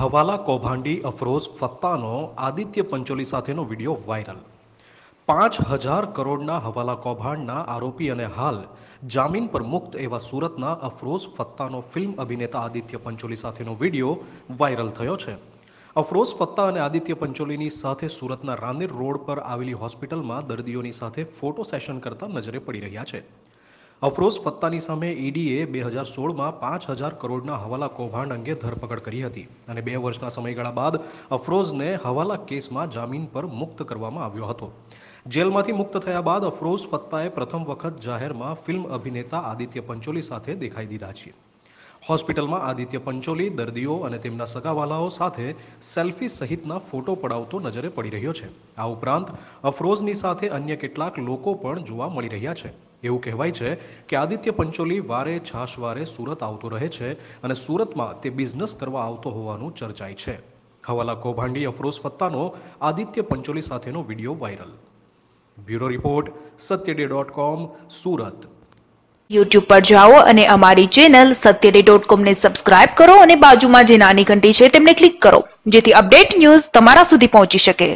હવાલા કૌભાંડી અફરોઝ ફત્તાનો આદિત્ય પંચોલી સાથેનો video viral. પાંચ હજાર કરોડના હવાલા કૌભાંડના આરોપી અને હાલ જામીન પર મુક્ત એવા સુરતના અફરોઝ ફત્તાનો ફિલ્મ અભિનેતા આદિત્ય પંચોલી સાથેનો વીડિયો વાયરલ થયો છે. અફરોઝ ફત્તા અને આદિત્ય પંચોલીની સાથે સુરતના રાંદેર રોડ પર આવેલી હોસ્પિટલમાં દર્દીઓની સાથે ફોટો સેશન કરતા નજરે પડી રહ્યા છે. અફરોઝ ફત્તાની સામે ઈડીએ બે હજાર સોળમાં પાંચ હજાર કરોડના હવાલા કૌભાંડ અંગે ધરપકડ કરી હતી અને બે વર્ષના સમયગાળા બાદ અફરોઝને હવાલા કેસમાં જામીન પર મુક્ત કરવામાં આવ્યો હતો. જેલમાંથી મુક્ત થયા બાદ અફરોઝ ફત્તાએ પ્રથમ વખત જાહેરમાં ફિલ્મ અભિનેતા આદિત્ય પંચોલી સાથે દેખાઈ દીધા છે. હોસ્પિટલમાં આદિત્ય પંચોલી, દર્દીઓ અને તેમના સગાવાલાઓ સાથે સેલ્ફી સહિતના ફોટો પડાવતો નજરે પડી રહ્યો છે. આ ઉપરાંત અફરોઝની સાથે અન્ય કેટલાક લોકો પણ જોવા મળી રહ્યા છે. એવું કહેવાય છે કે આદિત્ય પંચોલી વારે છાશવારે સુરત આવતો રહે છે અને સુરતમાં તે બિઝનેસ કરવા આવતો હોવાનું ચર્ચાય છે. હવાલા કૌભાંડી અફરોઝ ફત્તાનો આદિત્ય પંચોલી સાથેનો video viral. Bureau report, Satyaday dot com, Surat. YouTube પર જાઓ અને અમારી ચેનલ સત્યડે ડોટ કોમને સબસ્ક્રાઇબ કરો અને બાજુમાં જે નાની ઘંટી છે તેમને ક્લિક કરો, જેથી અપડેટ ન્યૂઝ તમારા સુધી પહોંચી શકે.